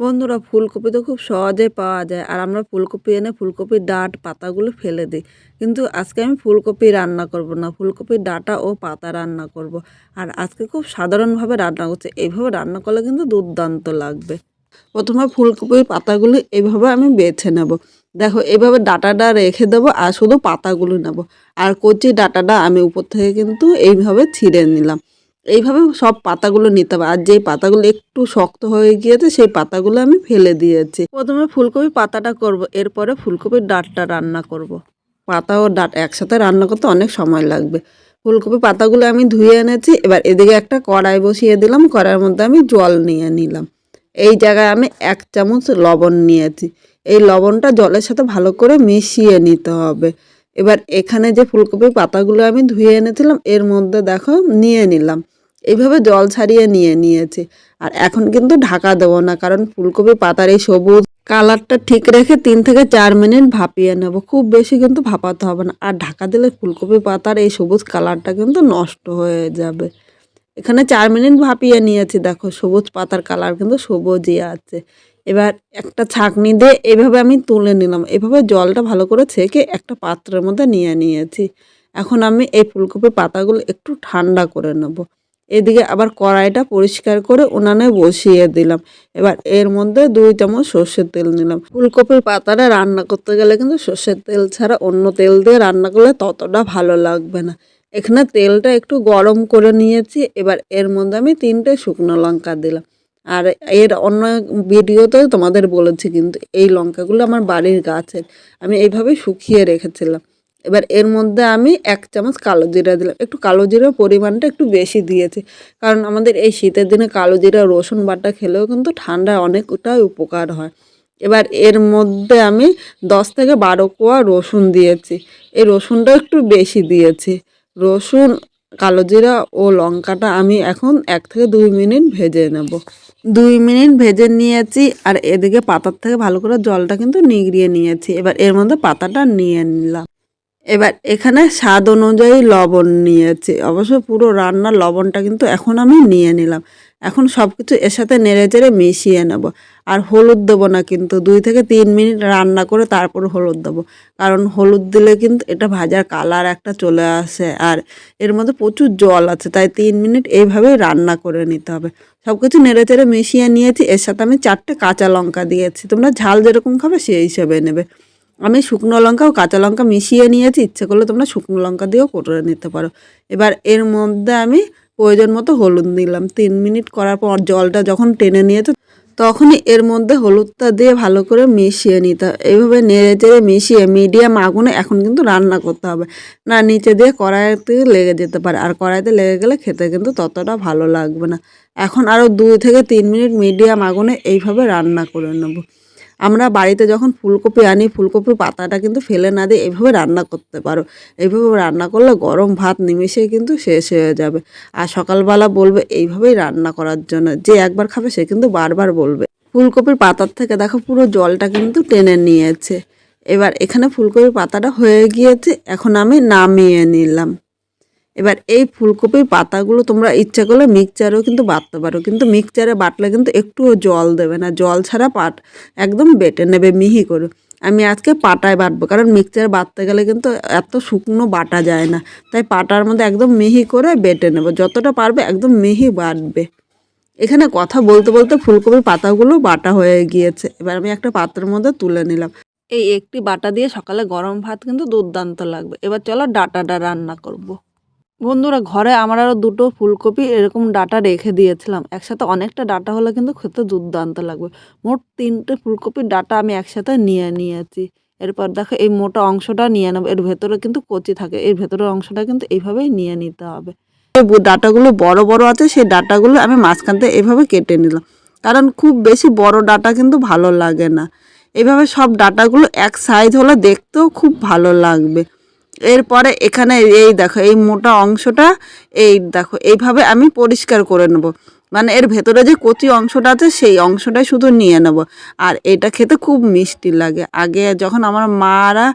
বন্ধুরা, ফুলকপি তো খুব সহজে পাওয়া যায়। আর আমরা ফুলকপি এনে ফুলকপির ডাঁট, পাতাগুলো ফেলে দিই। কিন্তু আজকে আমি ফুলকপি রান্না করব না। ফুলকপির ডাঁটা ও পাতা রান্না করব। আর আজকে খুব সাধারণভাবে রান্না করছি। এইভাবে রান্না করলে কিন্তু দুর্দান্ত লাগবে। প্রথমে ফুলকপির পাতাগুলো এইভাবে আমি বেছে নেব। দেখো এইভাবে ডাটাটা রেখে দেবো আর শুধু পাতাগুলো নেব। আর কচি ডাটাটা আমি উপর থেকে কিন্তু এইভাবে ছিঁড়ে নিলাম। এইভাবে সব পাতাগুলো নিতে হবে। আর যেই পাতাগুলো একটু শক্ত হয়ে গিয়েছে, সেই পাতাগুলো আমি ফেলে দিয়েছি। প্রথমে ফুলকপি পাতাটা করব, এরপরে ফুলকপির ডাঁটটা রান্না করব। পাতা ও ডাঁট একসাথে রান্না করতে অনেক সময় লাগবে। ফুলকপি পাতাগুলো আমি ধুয়ে এনেছি, এবার এদিকে একটা কড়াই বসিয়ে দিলাম, কড়াইয়ের মধ্যে আমি জল নিয়ে নিলাম। এই জায়গায় আমি এক চামচ লবণ নিয়েছি। এই লবণটা জলের সাথে ভালো করে মিশিয়ে নিতে হবে। এবার এখানে যে ফুলকপির পাতাগুলো আমি ধুয়ে এনেছিলাম, এর মধ্যে দেখো নিয়ে নিলাম। এইভাবে জল ছাড়িয়ে নিয়ে নিয়েছি। আর এখন কিন্তু ঢাকা দেবো না, কারণ ফুলকপি পাতার এই সবুজ কালারটা ঠিক রেখে তিন থেকে চার মিনিট ভাপিয়ে নেব। খুব বেশি কিন্তু ভাপাতে হবে না। আর ঢাকা দিলে ফুলকপি পাতার এই সবুজ কালারটা কিন্তু নষ্ট হয়ে যাবে। এখানে চার মিনিট ভাপিয়ে নিয়েছি, দেখো সবুজ পাতার কালার কিন্তু সবুজই আছে। এবার একটা ছাঁকনি দিয়ে এভাবে আমি তুলে নিলাম। এভাবে জলটা ভালো করে ছেঁকে একটা পাত্রের মধ্যে নিয়ে নিয়েছি। এখন আমি এই ফুলকপির পাতাগুলো একটু ঠান্ডা করে নেব। এদিকে আবার কড়াইটা পরিষ্কার করে উনানে বসিয়ে দিলাম। এবার এর মধ্যে দুই চামচ সর্ষের তেল নিলাম। ফুলকপির পাতাটা রান্না করতে গেলে কিন্তু সর্ষের তেল ছাড়া অন্য তেল দিয়ে রান্না করলে ততটা ভালো লাগবে না। এখানে তেলটা একটু গরম করে নিয়েছি, এবার এর মধ্যে আমি তিনটে শুকনো লঙ্কা দিলাম। আর এর অন্য ভিডিওতেও তোমাদের বলেছি কিন্তু এই লঙ্কাগুলো আমার বাড়ির গাছের। আমি এইভাবে শুকিয়ে রেখেছিলাম। এবার এর মধ্যে আমি এক চামচ কালো জিরা দিলাম। একটু কালো জিরার পরিমাণটা একটু বেশি দিয়েছি। কারণ আমাদের এই শীতের দিনে কালো জিরা, রসুন বাটা খেলেও কিন্তু ঠান্ডায় অনেকটাই উপকার হয়। এবার এর মধ্যে আমি দশ থেকে বারো কোয়া রসুন দিয়েছি। এই রসুনটা একটু বেশি দিয়েছি। রসুন, কালো জিরা ও লঙ্কাটা আমি এখন এক থেকে দুই মিনিট ভেজে নেব। দুই মিনিট ভেজে নিয়েছি আর এদিকে পাতার থেকে ভালো করে জলটা কিন্তু নিগড়িয়ে নিয়েছি। এবার এর মধ্যে পাতাটা নিয়ে নিলাম। এবার এখানে স্বাদ অনুযায়ী লবণ নিয়েছি। অবশ্য পুরো রান্নার লবণটা কিন্তু এখন আমি নিয়ে নিলাম। এখন সব কিছু এর সাথে নেড়ে চেড়ে মিশিয়ে নেব। আর হলুদ দেবো না কিন্তু, দুই থেকে তিন মিনিট রান্না করে তারপর হলুদ দেবো। কারণ হলুদ দিলে কিন্তু এটা ভাজার কালার একটা চলে আসে আর এর মধ্যে প্রচুর জল আছে, তাই তিন মিনিট এইভাবেই রান্না করে নিতে হবে। সব কিছু নেড়ে চেড়ে মিশিয়ে নিয়েছি, এর সাথে আমি চারটে কাঁচা লঙ্কা দিয়েছি। তোমরা ঝাল যেরকম খাবে সেই হিসেবে নেবে। আমি শুকনো লঙ্কা ও কাঁচা লঙ্কা মিশিয়ে নিয়েছি। ইচ্ছে করলে তোমরা শুকনো লঙ্কা দিয়েও করে নিতে পারো। এবার এর মধ্যে আমি প্রয়োজন মতো হলুদ দিলাম। তিন মিনিট করার পর জলটা যখন টেনে নিয়েছে, তখনই এর মধ্যে হলুদটা দিয়ে ভালো করে মিশিয়ে নিতে হবে। এইভাবে নেড়ে চেড়ে মিশিয়ে মিডিয়াম আগুনে এখন কিন্তু রান্না করতে হবে। না, নিচে দিয়ে কড়াইতে লেগে যেতে পারে। আর কড়াইতে লেগে গেলে খেতে কিন্তু ততটা ভালো লাগবে না। এখন আরও দুই থেকে তিন মিনিট মিডিয়াম আগুনে এইভাবে রান্না করে নেব। আমরা বাড়িতে যখন ফুলকপি আনি, ফুলকপির পাতাটা কিন্তু ফেলে না দিয়ে এভাবে রান্না করতে পারো। এইভাবে রান্না করলে গরম ভাত নিমিশেই কিন্তু শেষ হয়ে যাবে। আর সকালবেলা বলবে এইভাবেই রান্না করার জন্য। যে একবার খাবে সে কিন্তু বারবার বলবে। ফুলকপির পাতার থেকে দেখো পুরো জলটা কিন্তু টেনে নিয়েছে। এবার এখানে ফুলকপির পাতাটা হয়ে গিয়েছে। এখন আমি নামিয়ে নিলাম। এবার এই ফুলকপির পাতাগুলো তোমরা ইচ্ছা করলে মিক্সচারেও কিন্তু বাটতে পারো, কিন্তু মিক্সচারে বাটলে কিন্তু একটুও জল দেবে না। জল ছাড়া পাট একদম বেটে নেবে, মিহি করে। আমি আজকে পাটায় বাটবো, কারণ মিক্সচারে বাটতে গেলে কিন্তু এত শুকনো বাটা যায় না। তাই পাটার মধ্যে একদম মিহি করে বেটে নেব। যতটা পারবে একদম মিহি বাটবে। এখানে কথা বলতে বলতে ফুলকপির পাতাগুলো বাটা হয়ে গিয়েছে। এবার আমি একটা পাত্রের মধ্যে তুলে নিলাম। এই একটি বাটা দিয়ে সকালে গরম ভাত কিন্তু দুর্দান্ত লাগবে। এবার চলো ডাটাটা রান্না করব। বন্ধুরা, ঘরে আমার আরও দুটো ফুলকপি এরকম ডাটা রেখে দিয়েছিলাম। একসাথে অনেকটা ডাটা হলে কিন্তু খেতে দুর্দান্ত লাগবে। মোট তিনটে ফুলকপির ডাটা আমি একসাথে নিয়ে নিয়েছি। এরপর দেখো, এই মোটা অংশটা নিয়ে নেব। এর ভেতরে কিন্তু কচি থাকে। এর ভেতরের অংশটা কিন্তু এইভাবেই নিয়ে নিতে হবে। ডাটাগুলো বড় বড় আছে, সেই ডাটাগুলো আমি মাঝখান থেকে এভাবে কেটে নিলাম। কারণ খুব বেশি বড় ডাটা কিন্তু ভালো লাগে না। এভাবে সব ডাটাগুলো এক সাইজ হলে দেখতেও খুব ভালো লাগবে। এরপরে এখানে এই দেখো, এই মোটা অংশটা, এই দেখো, এইভাবে আমি পরিষ্কার করে নেব। মানে এর ভেতরে যে কচি অংশটা আছে, সেই অংশটাই শুধু নিয়ে নেব। আর এটা খেতে খুব মিষ্টি লাগে। আগে যখন আমার মারা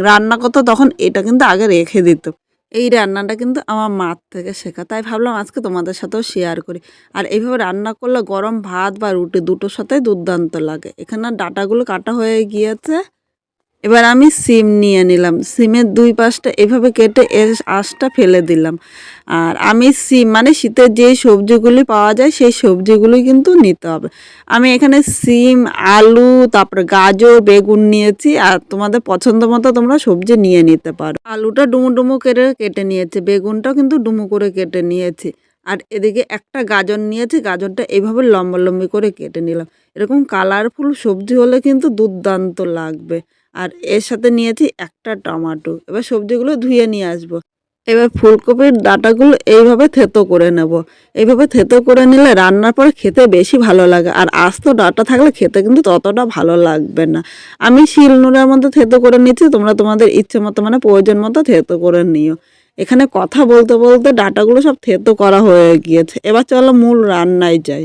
রান্না করতো, তখন এটা কিন্তু আগে রেখে দিত। এই রান্নাটা কিন্তু আমার মার থেকে শেখা। তাই ভাবলাম আজকে তোমাদের সাথেও শেয়ার করি। আর এইভাবে রান্না করলে গরম ভাত বা রুটি দুটোর সাথেই দুর্দান্ত লাগে। এখানে ডাটাগুলো কাটা হয়ে গিয়েছে। এবার আমি সিম নিয়ে নিলাম। সিমের দুই পাশটা এভাবে কেটে এর আঁশটা ফেলে দিলাম। আর আমি সিম মানে শীতের যেই সবজিগুলি পাওয়া যায়, সেই সবজিগুলি কিন্তু নিতে হবে। আমি এখানে সিম, আলু, তারপরে গাজর, বেগুন নিয়েছি। আর তোমাদের পছন্দ মতো তোমরা সবজি নিয়ে নিতে পারো। আলুটা ডুমু ডুমু করে কেটে নিয়েছে, বেগুনটাও কিন্তু ডুমু করে কেটে নিয়েছি। আর এদিকে একটা গাজর নিয়েছি, গাজরটা এইভাবে লম্বা লম্বি করে কেটে নিলাম। এরকম কালারফুল সবজি হলে কিন্তু দুর্দান্ত লাগবে। আর এর সাথে নিয়েছি একটা টমাটো। এবার সবজিগুলো ধুয়ে নিয়ে আসব। এবার ফুলকপির ডাটাগুলো এইভাবে থেতো করে নেব। এইভাবে থেতো করে নিলে রান্নার পরে খেতে বেশি ভালো লাগে। আর আস্ত ডাটা থাকলে খেতে কিন্তু ততটা ভালো লাগবে না। আমি শিলনোড়ার মধ্যে থেতো করে নিচ্ছি, তোমরা তোমাদের ইচ্ছে মতো মানে প্রয়োজন মতো থেতো করে নিও। এখানে কথা বলতে বলতে ডাটাগুলো সব থেতো করা হয়ে গিয়েছে। এবার চলো মূল রান্নায় যাই।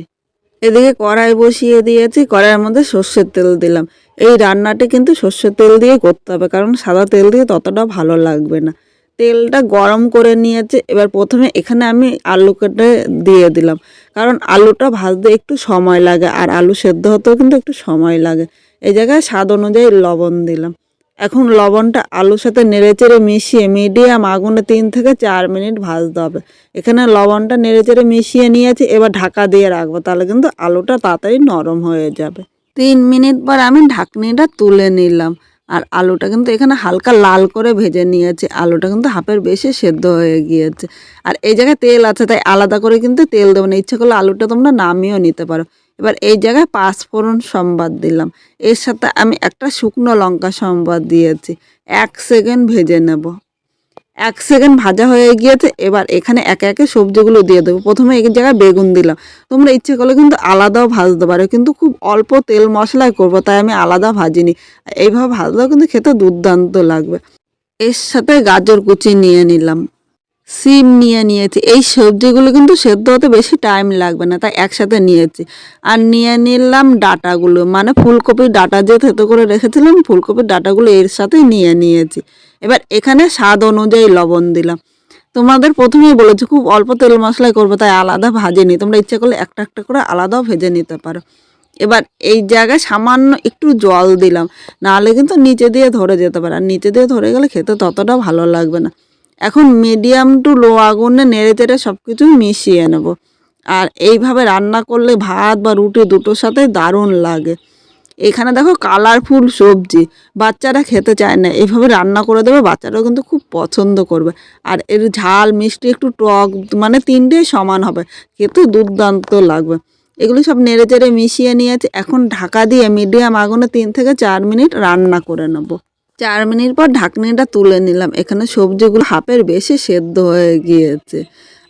এদিকে কড়াই বসিয়ে দিয়েছি, কড়াইয়ের মধ্যে সর্ষের তেল দিলাম। এই রান্নাটি কিন্তু সর্ষের তেল দিয়ে করতে হবে, কারণ সাদা তেল দিয়ে ততটা ভালো লাগবে না। তেলটা গরম করে নিয়েছে, এবার প্রথমে এখানে আমি আলু কেটে দিয়ে দিলাম, কারণ আলুটা ভাজতে একটু সময় লাগে, আর আলু সেদ্ধ হতেও কিন্তু একটু সময় লাগে। এই জায়গায় স্বাদ অনুযায়ী লবণ দিলাম। এখন লবণটা আলুর সাথে নেড়েচেড়ে মিশিয়ে মিডিয়াম আগুনে তিন থেকে চার মিনিট ভাজতে হবে। এখানে লবণটা নেড়েচেড়ে মিশিয়ে নিয়েছি, এবার ঢাকা দিয়ে রাখব, তাহলে কিন্তু আলুটা তাড়াতাড়ি নরম হয়ে যাবে। তিন মিনিট পর আমি ঢাকনিটা তুলে নিলাম, আর আলুটা কিন্তু এখানে হালকা লাল করে ভেজে নিয়েছি, আলুটা কিন্তু হাফের বেশি সেদ্ধ হয়ে গিয়েছে। আর এই জায়গায় তেল আছে, তাই আলাদা করে কিন্তু তেল দেবো না, ইচ্ছা করলে আলুটা তোমরা নামিয়েও নিতে পারো। এবার এই জায়গায় পাঁচফোড়ন সম্বাদ দিলাম। এর সাথে আমি একটা শুকনো লঙ্কা সম্বাদ দিয়েছি। এক সেকেন্ড ভেজে নেব। এক সেকেন্ড ভাজা হয়ে গিয়েছে, এবার এখানে একে একে সবজিগুলো দিয়ে দেবো। প্রথমে এক জায়গায় বেগুন দিলাম। তোমরা ইচ্ছে করলে কিন্তু আলাদাও ভাজতে পারো, কিন্তু খুব অল্প তেল মশলায় করব, তাই আমি আলাদা ভাজিনি। এইভাবে ভাজলেও কিন্তু খেতে দুর্দান্ত লাগবে। এর সাথে গাজর কুচি নিয়ে নিলাম। সিম নিয়ে নিয়েছি। এই সবজিগুলো কিন্তু সেদ্ধ হতে বেশি টাইম লাগবে না, তাই একসাথে নিয়েছি। আর নিয়ে নিলাম ডাটাগুলো মানে ফুলকপির ডাটা যে থেতো করে রেখেছিলাম, ফুলকপির ডাটাগুলো এর সাথে নিয়ে নিয়েছি। এবার এখানে স্বাদ অনুযায়ী লবণ দিলাম। তোমাদের প্রথমেই বলেছি, খুব অল্প তেল মশলাই করব, তাই আলাদা ভাজেনি তোমরা ইচ্ছে করলে একটা একটা করে আলাদাও ভেজে নিতে পারো। এবার এই জায়গায় সামান্য একটু জল দিলাম, নাহলে কিন্তু নিচে দিয়ে ধরে যেতে পারে। আর নিচে দিয়ে ধরে গেলে খেতে ততটা ভালো লাগবে না। এখন মিডিয়াম টু লো আগুনে নেড়ে চেড়ে সব কিছু মিশিয়ে নেব। আর এইভাবে রান্না করলে ভাত বা রুটি দুটোর সাথে দারুণ লাগে। এখানে দেখো কালারফুল সবজি, বাচ্চারা খেতে চায় না। এইভাবে রান্না করে দেবে, বাচ্চারাও কিন্তু খুব পছন্দ করবে। আর এর ঝাল, মিষ্টি একটু টক মানে তিনটেই সমান হবে। খেতে দুর্দান্ত লাগবে। এগুলো সব নেড়ে চেড়ে মিশিয়ে নিয়েছে। এখন ঢাকা দিয়ে মিডিয়াম আগুনে তিন থেকে চার মিনিট রান্না করে নেব। চার মিনিট পর ঢাকনিটা তুলে নিলাম। এখানে সবজিগুলো হাফের বেশি সেদ্ধ হয়ে গিয়েছে।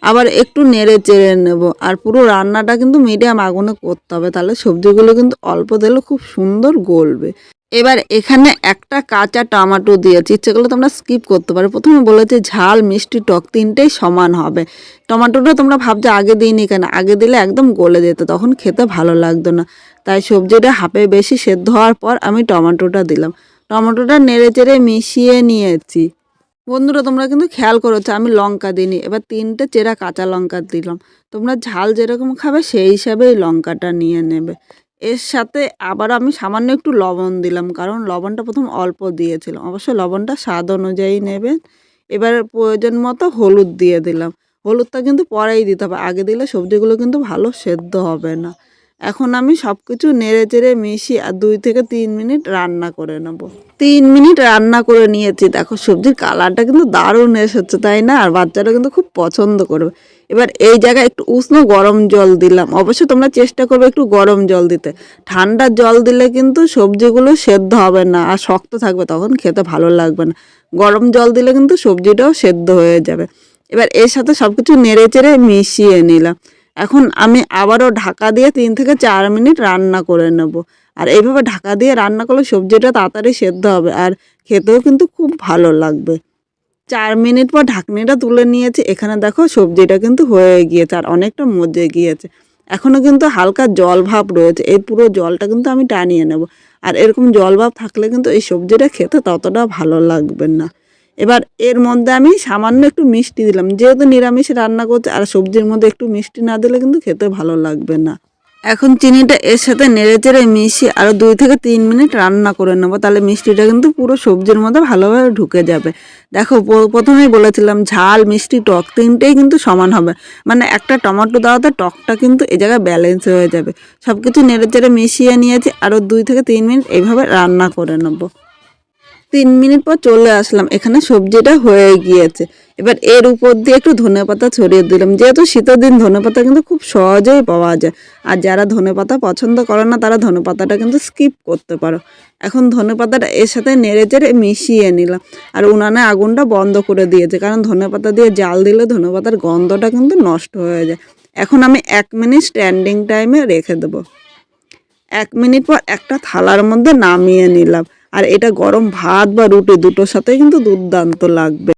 আবার একটু নেড়ে চেড়ে নেব। আর পুরো রান্নাটা কিন্তু মিডিয়াম আগুনে করতে হবে। তাহলে সবজিগুলো কিন্তু অল্প দিলে খুব সুন্দর গলবে। এবার এখানে একটা কাঁচা টমাটো দিয়েছি। ইচ্ছে করলে তোমরা স্কিপ করতে পারো। প্রথমে বলেছে ঝাল, মিষ্টি, টক তিনটেই সমান হবে। টমাটোটা তোমরা ভাবছ আগে দিইনি কেন? আগে দিলে একদম গলে যেত। তখন খেতে ভালো লাগতো না। তাই সবজিটা হাফে বেশি সেদ্ধ হওয়ার পর আমি টমাটোটা দিলাম। টমেটোটা নেড়ে চেড়ে মিশিয়ে নিয়েছি। বন্ধুরা, তোমরা কিন্তু খেয়াল করেছ, আমি লঙ্কা দিইনি। এবার তিনটে চেরা কাঁচা লঙ্কা দিলাম। তোমরা ঝাল যেরকম খাবে, সেই হিসাবেই লঙ্কাটা নিয়ে নেবে। এর সাথে আবার আমি সামান্য একটু লবণ দিলাম, কারণ লবণটা প্রথম অল্প দিয়েছিলাম। অবশ্যই লবণটা স্বাদ অনুযায়ী নেবেন। এবার প্রয়োজন মতো হলুদ দিয়ে দিলাম। হলুদটা কিন্তু পরেই দিতে হবে। আগে দিলে সবজিগুলো কিন্তু ভালো সেদ্ধ হবে না। এখন আমি সব কিছু নেড়ে চেড়ে মিশিয়ে আর দুই থেকে তিন মিনিট রান্না করে নেব। তিন মিনিট রান্না করে নিয়েছি। দেখো, সবজির কালারটা কিন্তু দারুণ এসেছে, তাই না? আর বাচ্চারা কিন্তু খুব পছন্দ করবে। এবার এই জায়গায় একটু উষ্ণ গরম জল দিলাম। অবশ্যই তোমরা চেষ্টা করবে একটু গরম জল দিতে। ঠান্ডা জল দিলে কিন্তু সবজিগুলো সেদ্ধ হবে না আর শক্ত থাকবে, তখন খেতে ভালো লাগবে না। গরম জল দিলে কিন্তু সবজিটাও সেদ্ধ হয়ে যাবে। এবার এর সাথে সব কিছু নেড়ে চেড়ে মিশিয়ে নিলাম। এখন আমি আবারও ঢাকা দিয়ে তিন থেকে চার মিনিট রান্না করে নেব। আর এইভাবে ঢাকা দিয়ে রান্না করলে সবজিটা তাড়াতাড়ি সেদ্ধ হবে আর খেতেও কিন্তু খুব ভালো লাগবে। চার মিনিট পর ঢাকনিটা তুলে নিয়েছি। এখানে দেখো সবজিটা কিন্তু হয়ে গিয়েছে আর অনেকটা মজে গিয়েছে। এখনও কিন্তু হালকা জল ভাব রয়েছে। এই পুরো জলটা কিন্তু আমি টানিয়ে নেব। আর এরকম জল ভাব থাকলে কিন্তু এই সবজিটা খেতে ততটা ভালো লাগবে না। এবার এর মধ্যে আমি সামান্য একটু মিষ্টি দিলাম। যেহেতু নিরামিষ রান্না করছে আর সবজির মধ্যে একটু মিষ্টি না দিলে কিন্তু খেতে ভালো লাগবে না। এখন চিনিটা এর সাথে নেড়ে চেড়ে মিশিয়ে আরও দুই থেকে তিন মিনিট রান্না করে নেব। তাহলে মিষ্টিটা কিন্তু পুরো সবজির মধ্যে ভালোভাবে ঢুকে যাবে। দেখো প্রথমেই বলেছিলাম, ঝাল, মিষ্টি, টক তিনটেই কিন্তু সমান হবে। মানে একটা টমেটো দেওয়াতে টকটা কিন্তু এই জায়গায় ব্যালেন্স হয়ে যাবে। সব কিছু নেড়ে চেড়ে মিশিয়ে নিয়েছি আরও দুই থেকে তিন মিনিট এইভাবে রান্না করে নেব। তিন মিনিট পর চলে আসলাম। এখানে সবজিটা হয়ে গিয়েছে। এবার এর উপর দিয়ে একটু ধনেপাতা ছড়িয়ে দিলাম। যেহেতু শীতের দিন ধনেপাতা কিন্তু খুব সহজেই পাওয়া যায়। আর যারা ধনেপাতা পছন্দ করে না, তারা ধনেপাতাটা কিন্তু স্কিপ করতে পারো। এখন ধনেপাতাটা এর সাথে নেড়ে চেড়ে মিশিয়ে নিলাম। আর উনানে আগুনটা বন্ধ করে দিয়েছে। কারণ ধনেপাতা দিয়ে জাল দিলে ধনেপাতার গন্ধটা কিন্তু নষ্ট হয়ে যায়। এখন আমি এক মিনিট স্ট্যান্ডিং টাইমে রেখে দেবো। এক মিনিট পর একটা থালার মধ্যে নামিয়ে নিলাম। আর এটা গরম ভাত বা রুটি দুটোর সাথে কিন্তু দুর্দান্ত লাগবে।